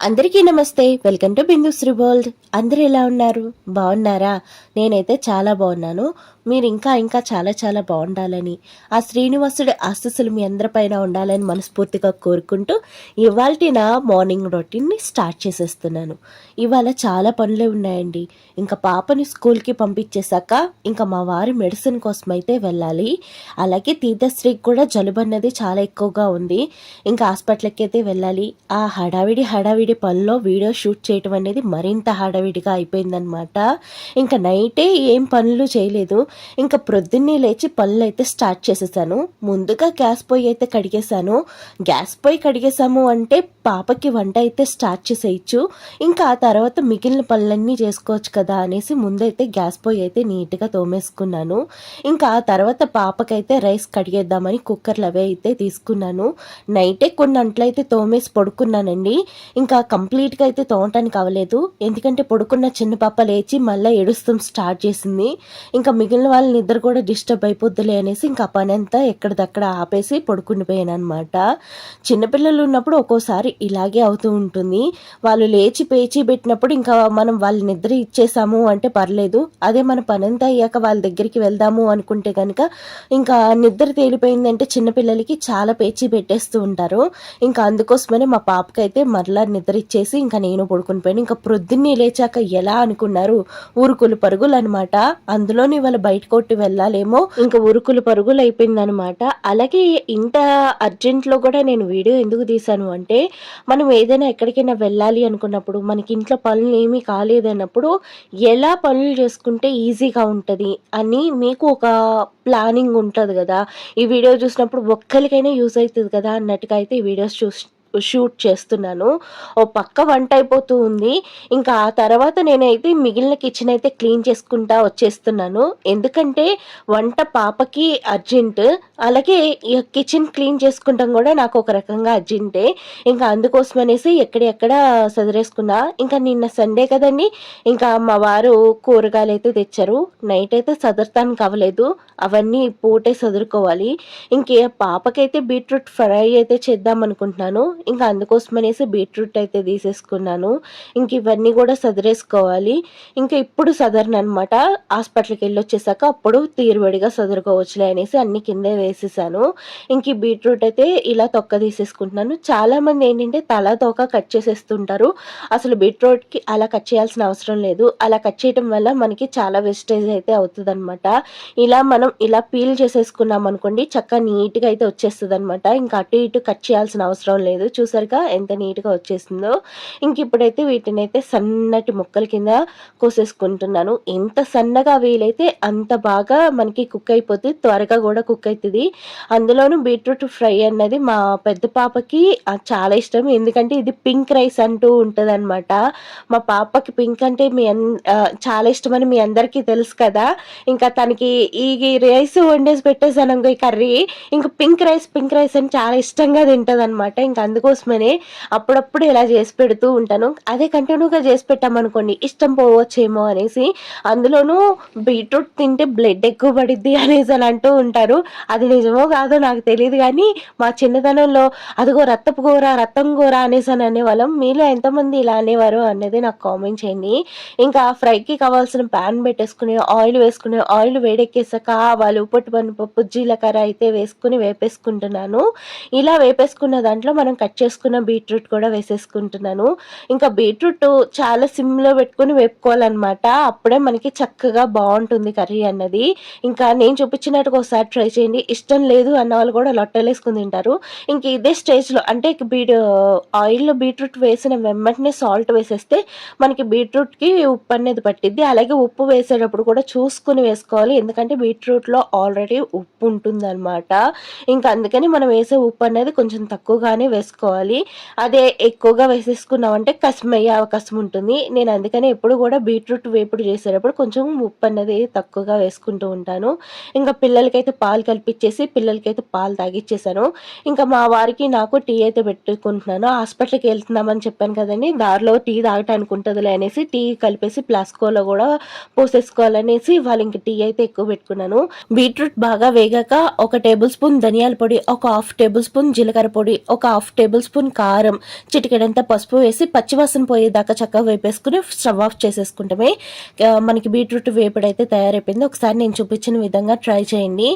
అందరికీ నమస్తే. Welcome to Bindu Sri World. అందరూ ఎలా ఉన్నారు? బాగున్నారా? నేనైతే చాలా బాగున్నాను. మీరు ఇంకా ఇంకా చాలా చాలా బాగుండాలని ఆ శ్రీనివాసుడి ఆశస్సులు మీ అందరిపైన ఉండాలని మనస్ఫూర్తిగా కోరుకుంటూ ఇవాళ నా మార్నింగ్ రొటీన్ని స్టార్ట్ చేసేస్తున్నాను. ఇవాళ చాలా పనులే ఉన్నాయండి. ఇంకా పాపని స్కూల్కి పంపించేశాక ఇంకా మా వారి మెడిసిన్ కోసం అయితే వెళ్ళాలి. అలాగే తీర్థశ్రీకి కూడా జలుబు అన్నది చాలా ఎక్కువగా ఉంది. ఇంకా హాస్పిటల్కి అయితే వెళ్ళాలి. ఆ హడావిడి హడావిడి పనిలో వీడియో షూట్ చేయటం అనేది మరింత హడావిడిగా అయిపోయిందనమాట ఇంకా నైటే ఏం పనులు చేయలేదు. ఇంకా ప్రొద్దున్నే లేచి పనులు అయితే స్టార్ట్ చేసేసాను. ముందుగా గ్యాస్ పొయ్యి అయితే కడిగేశాను. గ్యాస్ పొయ్యి కడిగేసాము అంటే పాపకి వంట అయితే స్టార్ట్ చేసేయచ్చు. ఇంకా ఆ తర్వాత మిగిలిన పనులన్నీ చేసుకోవచ్చు కదా అనేసి ముందైతే గ్యాస్ పొయ్యి అయితే నీట్గా తోమేసుకున్నాను. ఇంకా ఆ తర్వాత పాపకైతే రైస్ కడిగేద్దామని కుక్కర్లు అవే అయితే తీసుకున్నాను. నైటే కొన్ని అంట్లయితే తోమేసి పడుకున్నానండి. ఇంకా కంప్లీట్గా అయితే తోమటానికి అవ్వలేదు. ఎందుకంటే పడుకున్న చిన్న పాప లేచి మళ్ళీ ఏడుస్తాం స్టార్ట్ చేసింది. ఇంకా మిగిలిన వాళ్ళ నిద్ర కూడా డిస్టర్బ్ అయిపోద్దులే అనేసి ఇంకా పనంతా పని అంతా ఎక్కడిదక్కడ ఆపేసి పడుకునిపోయాను అనమాట చిన్నపిల్లలు ఉన్నప్పుడు ఒక్కోసారి ఇలాగే అవుతూ ఉంటుంది. వాళ్ళు లేచి పేచి పెట్టినప్పుడు ఇంకా మనం వాళ్ళ నిద్ర ఇచ్చేసాము అంటే పర్లేదు. అదే మన పనంతా అయ్యాక వాళ్ళ దగ్గరికి వెళ్దాము అనుకుంటే కనుక ఇంకా నిద్ర తేలిపోయిందంటే చిన్నపిల్లలకి చాలా పేచి పెట్టేస్తూ ఉంటారు. ఇంకా అందుకోసమనే మా పాపకైతే మరలా నిద్ర ఇచ్చేసి ఇంకా నేను పడుకుని పోయాను. ఇంకా ప్రొద్దున్నే లేచాక ఎలా అనుకున్నారు? ఉరుకులు పరుగులు అనమాట అందులోని ఇవాళ బయట కొట్టి వెళ్ళాలేమో. ఇంకా ఉరుకులు పరుగులు అయిపోయింది అనమాట అలాగే ఇంత అర్జెంట్లో కూడా నేను వీడియో ఎందుకు తీశాను అంటే మనం ఏదైనా ఎక్కడికైనా వెళ్ళాలి అనుకున్నప్పుడు మనకి ఇంట్లో పనులు ఏమీ కాలేదన్నప్పుడు ఎలా పనులు చేసుకుంటే ఈజీగా ఉంటుంది అని మీకు ఒక ప్లానింగ్ ఉంటుంది కదా. ఈ వీడియో చూసినప్పుడు ఒక్కరికైనా యూజ్ అవుతుంది కదా అన్నట్టుగా అయితే ఈ వీడియోస్ చూసి షూట్ చేస్తున్నాను. ఓ పక్క వంట అయిపోతూ ఉంది. ఇంకా ఆ తర్వాత నేనైతే మిగిలిన కిచెన్ అయితే క్లీన్ చేసుకుంటా వచ్చేస్తున్నాను. ఎందుకంటే వంట పాపకి అర్జెంట్. అలాగే కిచెన్ క్లీన్ చేసుకుంటాం కూడా నాకు ఒక రకంగా అర్జెంటే. ఇంకా అందుకోసం అనేసి ఎక్కడెక్కడ సదిరేసుకున్నా. ఇంకా నిన్న సండే కదండి. ఇంకా మా వారు కూరగాయలు అయితే తెచ్చారు. నైట్ అయితే సదరతానికి అవ్వలేదు. అవన్నీ పూటే సదురుకోవాలి. ఇంకే పాపకైతే బీట్రూట్ ఫ్రై అయితే చేద్దాం అనుకుంటున్నాను. ఇంకా అందుకోసమనేసి బీట్రూట్ అయితే తీసేసుకున్నాను. ఇంక ఇవన్నీ కూడా సదిరేసుకోవాలి. ఇంకా ఇప్పుడు సదరను అనమాట హాస్పిటల్కి వెళ్ళి వచ్చేసాక అప్పుడు తీరుబడిగా సదురుకోవచ్చులే అనేసి అన్ని కిందే వేసేసాను. ఇంక బీట్రూట్ అయితే ఇలా తొక్క తీసేసుకుంటున్నాను. చాలా మంది ఏంటంటే తల తోక కట్ చేసేస్తుంటారు. అసలు బీట్రూట్కి అలా కట్ చేయాల్సిన అవసరం లేదు. అలా కట్ చేయడం వల్ల మనకి చాలా వేస్టేజ్ అయితే అవుతుంది అనమాట ఇలా మనం ఇలా పీల్ చేసేసుకున్నాం అనుకోండి చక్కగా నీట్గా అయితే వచ్చేస్తుంది అనమాట ఇంకా అటు ఇటు కట్ చేయాల్సిన అవసరం లేదు. చూసారుగా ఎంత నీట్గా వచ్చేసిందో. ఇంక ఇప్పుడైతే వీటిని అయితే సన్నటి ముక్కల కింద కోసేసుకుంటున్నాను. ఎంత సన్నగా వీలైతే అంత బాగా మనకి కుక్ అయిపోతుంది త్వరగా కూడా కుక్ అవుతుంది అందులోనూ బీట్రూట్ ఫ్రై అన్నది మా పెద్ద పాపకి చాలా ఇష్టం. ఎందుకంటే ఇది పింక్ రైస్ అంటూ ఉంటుంది అనమాట మా పాపకి పింక్ అంటే మీ చాలా ఇష్టం అని మీ అందరికీ తెలుసు కదా. ఇంకా తనకి ఈ రైస్ వండేసి పెట్టేసాను ఈ కర్రీ. ఇంకా పింక్ రైస్ పింక్ రైస్ అని చాలా ఇష్టంగా తింటుంది అనమాట ఇంకా అందుకోసమనే అప్పుడప్పుడు ఇలా చేసి పెడుతూ ఉంటాను. అదే కంటిన్యూగా చేసి పెట్టామనుకోండి ఇష్టం పోవచ్చేమో అనేసి అందులోనూ బీట్రూట్ తింటే బ్లడ్ ఎక్కువ పడిద్ది అనేసి అని అంటూ ఉంటారు. అది నిజమో కాదో నాకు తెలియదు కానీ మా చిన్నతనంలో అదిగో రత్తపు కూర రత్తం కూర అనేసి అని అనేవాళ్ళం. మీలో ఎంతమంది ఇలా అనేవారు అనేది నాకు కామెంట్ చేయండి. ఇంకా ఫ్రైకి కావాల్సిన ప్యాన్ పెట్టేసుకుని ఆయిల్ వేసుకుని ఆయిల్ వేడెక్కేసాక ఆవాలు పప్పు జీలకర్ర అయితే వేసుకుని వేపేసుకుంటున్నాను. ఇలా వేపేసుకున్న దాంట్లో మనం కట్ చేసుకున్న బీట్రూట్ కూడా వేసేసుకుంటున్నాను. ఇంకా బీట్రూట్ చాలా సిమ్లో పెట్టుకుని వేపుకోవాలన్నమాట. అప్పుడే మనకి చక్కగా బాగుంటుంది కర్రీ అన్నది. ఇంకా నేను చూపించినట్టుగా ఒకసారి ట్రై చేయండి. ఇష్టం లేదు అన్న వాళ్ళు కూడా లొట్టలేసుకుని తింటారు. ఇంక ఇదే స్టేజ్లో అంటే బీట్ ఆయిల్లో బీట్రూట్ వేసిన వెంబటనే సాల్ట్ వేసేస్తే మనకి బీట్రూట్కి ఉప్పు అనేది పట్టిద్ది. అలాగే ఉప్పు వేసేటప్పుడు కూడా చూసుకుని వేసుకోవాలి. ఎందుకంటే బీట్రూట్లో ఆల్రెడీ ఉప్పు ఉంటుందన్నమాట. ఇంకా అందుకని మనం వేసే ఉప్పు అనేది కొంచెం తక్కువగానే వేసుకోవాలి. అదే ఎక్కువగా వేసేసుకున్నామంటే కసిమయ్యే అవకాశం ఉంటుంది. నేను అందుకని ఎప్పుడు కూడా బీట్రూట్ వేపుడు చేసేటప్పుడు కొంచెం ఉప్పు అన్నది తక్కువగా వేసుకుంటూ ఉంటాను. ఇంకా పిల్లలకైతే పాలు కల్పించేసి పిల్లలకైతే పాలు తాగిచ్చేసాను. ఇంకా మా వారికి నాకు టీ అయితే పెట్టుకుంటున్నాను. హాస్పిటల్కి వెళ్తున్నామని చెప్పాను కదండి. దారిలో టీ తాగటానికి ఉంటుందిలే అనేసి టీ కలిపేసి ప్లాస్కోలో కూడా పోసేసుకోవాలనేసి వాళ్ళు ఇంక టీ అయితే ఎక్కువ పెట్టుకున్నాను. బీట్రూట్ బాగా వేగాక ఒక టేబుల్ స్పూన్ ధనియాల పొడి ఒక హాఫ్ టేబుల్ స్పూన్ జీలకర్ర పొడి ఒక హాఫ్ టేబుల్ టేబుల్ స్పూన్ కారం చిటికెడంతా పసుపు వేసి పచ్చివాసన పోయేదాకా చక్కగా వేపేసుకుని స్టవ్ ఆఫ్ చేసేసుకుంటామే. మనకి బీట్రూట్ వేపుడు అయితే తయారైపోయింది. ఒకసారి నేను చూపించిన విధంగా ట్రై చేయండి.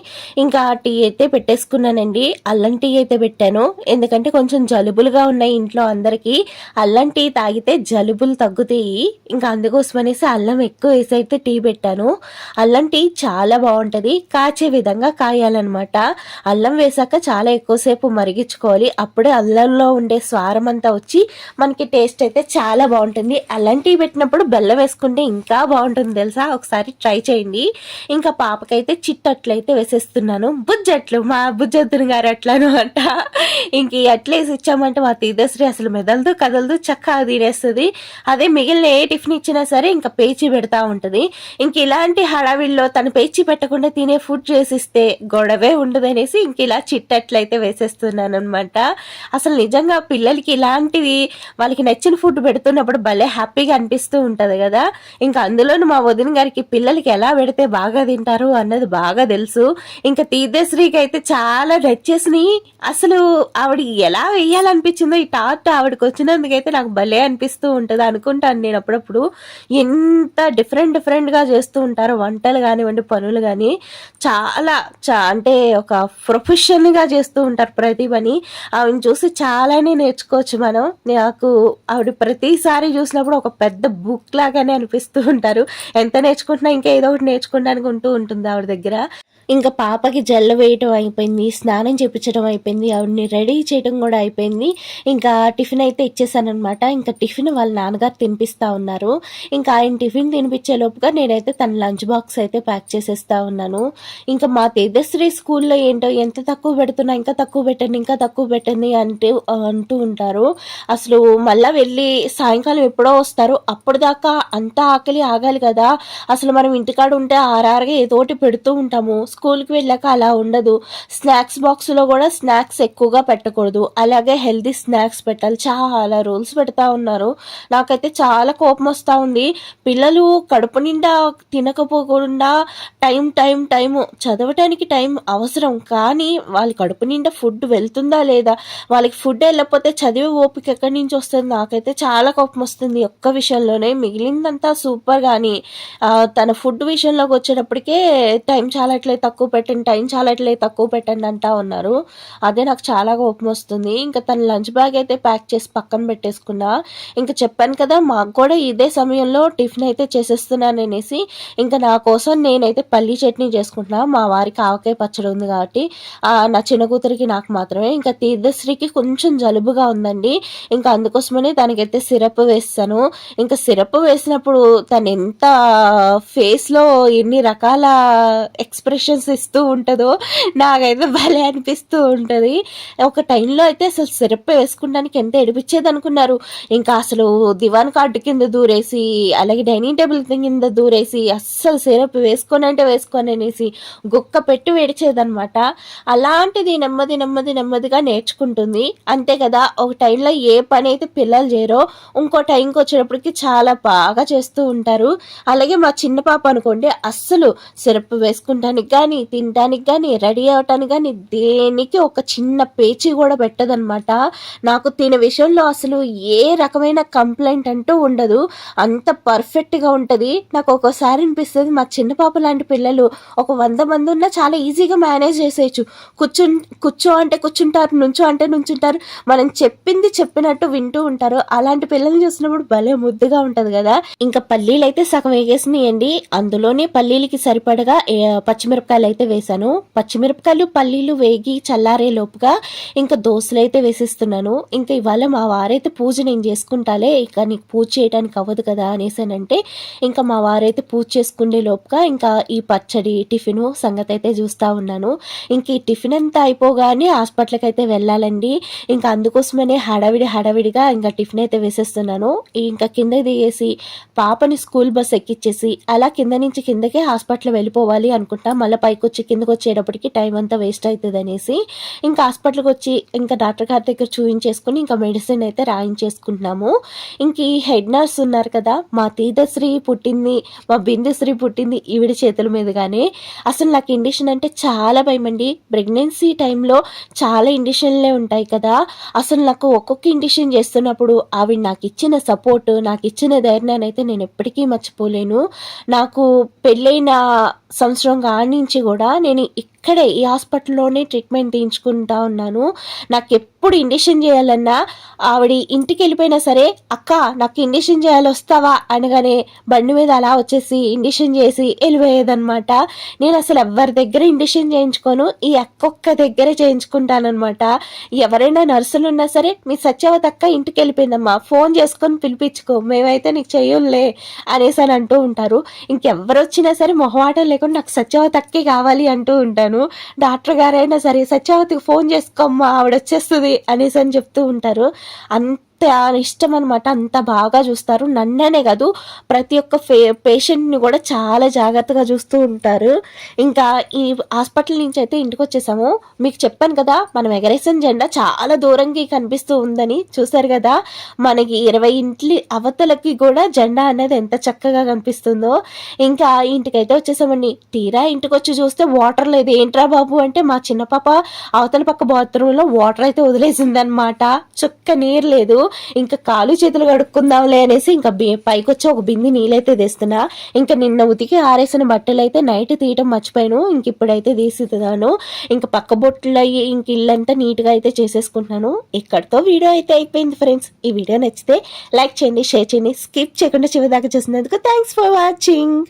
ఇంకా టీ అయితే పెట్టేసుకున్నానండి. అల్లం టీ అయితే పెట్టాను. ఎందుకంటే కొంచెం జలుబులుగా ఉన్నాయి ఇంట్లో అందరికీ. అల్లం టీ తాగితే జలుబులు తగ్గుతాయి. ఇంకా అందుకోసం అనేసి అల్లం ఎక్కువ వేసి అయితే టీ పెట్టాను. అల్లం టీ చాలా బాగుంటుంది. కాచే విధంగా కాయాలన్నమాట. అల్లం వేసాక చాలా ఎక్కువసేపు మరిగించుకోవాలి. అప్పుడే అల్లం బెల్లంలో ఉండే స్వారం అంతా వచ్చి మనకి టేస్ట్ అయితే చాలా బాగుంటుంది. అలాంటివి పెట్టినప్పుడు బెల్లం వేసుకుంటే ఇంకా బాగుంటుంది తెలుసా? ఒకసారి ట్రై చేయండి. ఇంకా పాపకైతే చిట్టట్లు అయితే వేసేస్తున్నాను. బుజ్జట్లు మా బుజ్జద్దును గారు అట్లను అంట. ఇంక ఎట్లా వేసి ఇచ్చామంటే మా తీదశ్రీ అసలు మెదలదు కదలదు చక్కగా తినేస్తుంది. అదే మిగిలిన ఏ టిఫిన్ ఇచ్చినా సరే ఇంకా పేచి పెడతా ఉంటుంది. ఇంక ఇలాంటి హడావిల్లో తను పేచి పెట్టకుండా తినే ఫుడ్ చేసిస్తే గొడవే ఉండదు అనేసి ఇంక ఇలా చిట్టట్లు అయితే వేసేస్తున్నాను అనమాట అసలు నిజంగా పిల్లలకి ఇలాంటివి వాళ్ళకి నచ్చిన ఫుడ్ పెడుతున్నప్పుడు భలే హ్యాపీగా అనిపిస్తూ ఉంటుంది కదా. ఇంకా అందులోనూ మా వదిన గారికి పిల్లలకి ఎలా పెడితే బాగా తింటారు అన్నది బాగా తెలుసు. ఇంకా తీర్థశ్రీకి అయితే చాలా నచ్చేసినాయి అసలు ఆవిడ ఎలా వేయాలనిపించిందో ఈ టాట్ ఆవిడకి వచ్చినందుకైతే నాకు భలే అనిపిస్తూ ఉంటుంది అనుకుంటాను నేను అప్పుడప్పుడు. ఎంత డిఫరెంట్ డిఫరెంట్గా చేస్తూ ఉంటారు వంటలు కానివ్వండి పనులు కానీ చాలా చా అంటే ఒక ప్రొఫెషన్గా చేస్తూ ఉంటారు ప్రతి పని ఆవిడని చూసి చాలానే నేర్చుకోవచ్చు మనం. నాకు ఆవిడ ప్రతిసారి చూసినప్పుడు ఒక పెద్ద బుక్ లాగానే అనిపిస్తూ ఉంటారు. ఎంత నేర్చుకుంటున్నా ఇంకా ఏదో ఒకటి నేర్చుకోవడానికి ఉంటూ ఉంటుంది ఆవిడ దగ్గర. ఇంకా పాపకి జల్ల వేయటం అయిపోయింది స్నానం చేపించడం అయిపోయింది ఆవిడని రెడీ చేయడం కూడా అయిపోయింది. ఇంకా టిఫిన్ అయితే ఇచ్చేసానమాట ఇంకా టిఫిన్ వాళ్ళ నాన్నగారు తినిపిస్తూ ఉన్నారు. ఇంకా ఆయన టిఫిన్ తినిపించే లోపుగా నేనైతే తన లంచ్ బాక్స్ అయితే ప్యాక్ చేసేస్తా ఉన్నాను. ఇంకా మా తేజశ్రీ స్కూల్లో ఏంటో ఎంత తక్కువ పెడుతున్నా ఇంకా తక్కువ పెట్టండి ఇంకా తక్కువ పెట్టండి అంటూ అంటూ ఉంటారు. అసలు మళ్ళీ వెళ్ళి సాయంకాలం ఎప్పుడో వస్తారు. అప్పుడు దాకా అంత ఆకలి ఆగాలి కదా. అసలు మనం ఇంటికాడ ఉంటే ఆర్ఆర్గా ఏదోటి పెడుతూ ఉంటాము. స్కూల్కి వెళ్ళాక అలా ఉండదు. స్నాక్స్ బాక్స్లో కూడా స్నాక్స్ ఎక్కువగా పెట్టకూడదు. అలాగే హెల్తీ స్నాక్స్ పెట్టాలి. చాలా రూల్స్ పెడతా ఉన్నారు. నాకైతే చాలా కోపం వస్తూ ఉంది. పిల్లలు కడుపు నిండా తినకపోకుండా టైం టైం టైం చదవటానికి టైం అవసరం. కానీ వాళ్ళ కడుపు నిండా ఫుడ్ వెళ్తుందా లేదా? వాళ్ళకి ఫుడ్ వెళ్ళకపోతే చదివే ఓపిక ఎక్కడి నుంచి వస్తుంది? నాకైతే చాలా కోపం వస్తుంది ఒక్క విషయంలోనే. మిగిలిందంతా సూపర్ కానీ తన ఫుడ్ విషయంలోకి వచ్చేటప్పటికే టైం చాలట్లే తక్కువ పెట్టండి టైం చాలట్లే తక్కువ పెట్టండి అంటా ఉన్నారు. అదే నాకు చాలా కోపం వస్తుంది. ఇంకా తన లంచ్ బ్యాగ్ అయితే ప్యాక్ చేసి పక్కన పెట్టేసుకున్నా. ఇంకా చెప్పాను కదా మాకు కూడా ఇదే సమయంలో టిఫిన్ అయితే చేసేస్తున్నాను అనేసి ఇంకా నా కోసం నేనైతే పల్లీ చట్నీ చేసుకుంటున్నా. మా వారికి ఆవకాయ పచ్చడి ఉంది కాబట్టి నా చిన్న కూతురికి నాకు మాత్రమే. ఇంకా తీర్థశ్రీకి కొంచెం జలుబుగా ఉందండి. ఇంకా అందుకోసమని తనకైతే సిరప్ వేస్తాను. ఇంకా సిరప్ వేసినప్పుడు తను ఎంత ఫేస్లో ఎన్ని రకాల ఎక్స్ప్రెషన్స్ ఇస్తూ ఉంటుందో నాకైతే భలే అనిపిస్తూ ఉంటుంది. ఒక టైంలో అయితే అసలు సిరప్ వేసుకోవడానికి ఎంత ఎడిపించేది అనుకున్నారు ఇంకా అసలు దివాన్ కార్డు కింద దూరేసి అలాగే డైనింగ్ టేబుల్ కింద దూరేసి అస్సలు సిరప్ వేసుకొని అంటే వేసుకొని అనేసి గుక్క పెట్టి వేడిచేదనమాట. అలాంటిది నెమ్మది నెమ్మది నెమ్మదిగా నేర్చుకుంటుంది. అంతే కదా ఒక టైంలో ఏ పని అయితే పిల్లలు చేయరో ఇంకో టైంకి వచ్చేటప్పటికి చాలా బాగా చేస్తూ ఉంటారు. అలాగే మా చిన్న పాప అనుకోండి అస్సలు సిరప్ వేసుకుంటానికి కానీ తినడానికి కానీ రెడీ అవటానికి కానీ దేనికి ఒక చిన్న పేచీ కూడా పెట్టదనమాట. నాకు తినే విషయంలో అసలు ఏ రకమైన కంప్లైంట్ అంటూ ఉండదు. అంత పర్ఫెక్ట్గా ఉంటుంది. నాకు ఒక్కోసారి అనిపిస్తుంది మా చిన్న పాప లాంటి పిల్లలు ఒక వంద మంది ఉన్నా చాలా ఈజీగా మేనేజ్ చేసేయచ్చు. కూర్చు కూర్చో అంటే కూర్చుంటారు నుంచో అంటే నుంచుంటారు. మనం చెప్పింది చెప్పినట్టు వింటూ ఉంటారు. అలాంటి పిల్లల్ని చూసినప్పుడు భలే ముద్దుగా ఉంటది కదా. ఇంకా పల్లీలు అయితే సగం వేగేసినాయండి. అందులోనే పల్లీలకి సరిపడగా పచ్చిమిరపకాయలు అయితే వేసాను పచ్చిమిరపకాయలు పల్లీలు వేగి చల్లారే లోపుగా ఇంకా దోశలు అయితే వేసిస్తున్నాను. ఇంకా ఇవాళ మా వారైతే పూజ నేను చేసుకుంటాలే ఇక నీకు పూజ చేయడానికి అవ్వదు కదా అనేసానంటే ఇంకా మా వారైతే పూజ చేసుకునే లోపుగా ఇంకా ఈ పచ్చడి టిఫిన్ సంగతి అయితే చూస్తా ఉన్నాను. ఇంక ఈ టిఫిన్ అంతా అయిపోగానే హాస్పిటల్కి అయితే వెళ్ళాలండి. ఇంకా అందుకోసమనే హడావిడి హడావిడిగా ఇంకా టిఫిన్ అయితే వేసేస్తున్నాను. ఇంకా కింద దిగేసి పాపని స్కూల్ బస్ ఎక్కిచ్చేసి అలా కింద నుంచి కిందకే హాస్పిటల్ వెళ్ళిపోవాలి అనుకుంటా. మళ్ళీ పైకి వచ్చి కిందకి వచ్చేటప్పటికి టైం అంతా వేస్ట్ అవుతుంది అనేసి ఇంకా హాస్పిటల్కి వచ్చి ఇంకా డాక్టర్ గారి దగ్గర చూయించేసుకుని ఇంకా మెడిసిన్ అయితే రాయించేసుకుంటున్నాము. ఇంక ఈ హెడ్ నర్స్ ఉన్నారు కదా మా తీతశ్రీ పుట్టింది మా బిందుశ్రీ పుట్టింది ఈవిడ చేతుల మీదుగానే. అసలు నాకు ఇండిషన్ అంటే చాలా భయం అండి ప్రెగ్నెన్సీ టైంలో చాలా ఇండిషన్లే ఉంటాయి కదా? అసలు నాకు ఒక్కొక్క ఇండిషన్ చేస్తున్నప్పుడు ఆవిడ నాకు ఇచ్చిన సపోర్ట్ నాకు ఇచ్చిన ధైర్యాన్ని అయితే నేను ఎప్పటికీ మర్చిపోలేను. నాకు పెళ్ళైన సంవత్సరం కానించి నుంచి కూడా నేను ఇక్కడే ఈ హాస్పిటల్లోనే ట్రీట్మెంట్ తీయించుకుంటా ఉన్నాను. నాకు ఎప్పుడు ఇండిషన్ చేయాలన్నా ఆవిడ ఇంటికి వెళ్ళిపోయినా సరే అక్క నాకు ఇండిషన్ చేయాలి వస్తావా అనగానే బండి మీద అలా వచ్చేసి ఇండిషన్ చేసి వెళ్ళిపోయేదన్నమాట. నేను అసలు ఎవరి దగ్గర ఇండిషన్ చేయించుకోను ఈ అక్క ఒక్క దగ్గరే చేయించుకుంటానమాట ఎవరి నర్సులు ఉన్నా సరే మీ సత్యవతి అక్క ఇంటికి వెళ్ళిపోయిందమ్మా ఫోన్ చేసుకొని పిలిపించుకో మేమైతే నీకు చెయ్యులే అనేసి అని అంటూ ఉంటారు. ఇంకెవరు వచ్చినా సరే మొహమాటం లేకుండా నాకు సత్యవతి అక్కే కావాలి అంటూ ఉంటాను. డాక్టర్ గారైనా సరే సత్యవతికి ఫోన్ చేసుకోమ్మా ఆవిడ వచ్చేస్తుంది అనేసి అని చెప్తూ ఉంటారు. అంత ఇష్టం అనమాట అంత బాగా చూస్తారు. నన్ననే కాదు ప్రతి ఒక్క ఫే పేషెంట్ని కూడా చాలా జాగ్రత్తగా చూస్తూ ఉంటారు. ఇంకా ఈ హాస్పిటల్ నుంచి అయితే ఇంటికి వచ్చేసాము మీకు చెప్పాను కదా మనం ఎగరేసిన జెండా చాలా దూరంకి కనిపిస్తూ ఉందని చూసారు కదా మనకి ఇరవై ఇంట్లి అవతలకి కూడా జెండా అనేది ఎంత చక్కగా కనిపిస్తుందో. ఇంకా ఇంటికైతే వచ్చేసామండి. తీరా ఇంటికి వచ్చి చూస్తే వాటర్ లేదు. ఏంట్రా బాబు అంటే మా చిన్న పాప అవతల పక్క బాత్రూంలో వాటర్ అయితే వదిలేసిందనమాట చుక్క నీరు లేదు. ఇంకా కాలు చేతులు కడుక్కుందాంలే అనేసి ఇంకా పైకొచ్చి పైకి వచ్చి ఒక బింది నీళ్ళైతే తెస్తున్నా. ఇంకా నిన్న ఉతికి ఆరేసిన బట్టలు అయితే నైట్ తీయటం మర్చిపోయాను. ఇంక ఇప్పుడైతే తీసిస్తున్నాను ఇంకా పక్క బొట్లు అయ్యి ఇంక ఇల్లంతా నీట్గా అయితే చేసేసుకుంటున్నాను. ఇక్కడితో వీడియో అయితే అయిపోయింది ఫ్రెండ్స్. ఈ వీడియో నచ్చితే లైక్ చేయండి షేర్ చేయండి స్కిప్ చేయకుండా చివరి దాకా చూసినందుకు థ్యాంక్స్ ఫర్ వాచింగ్.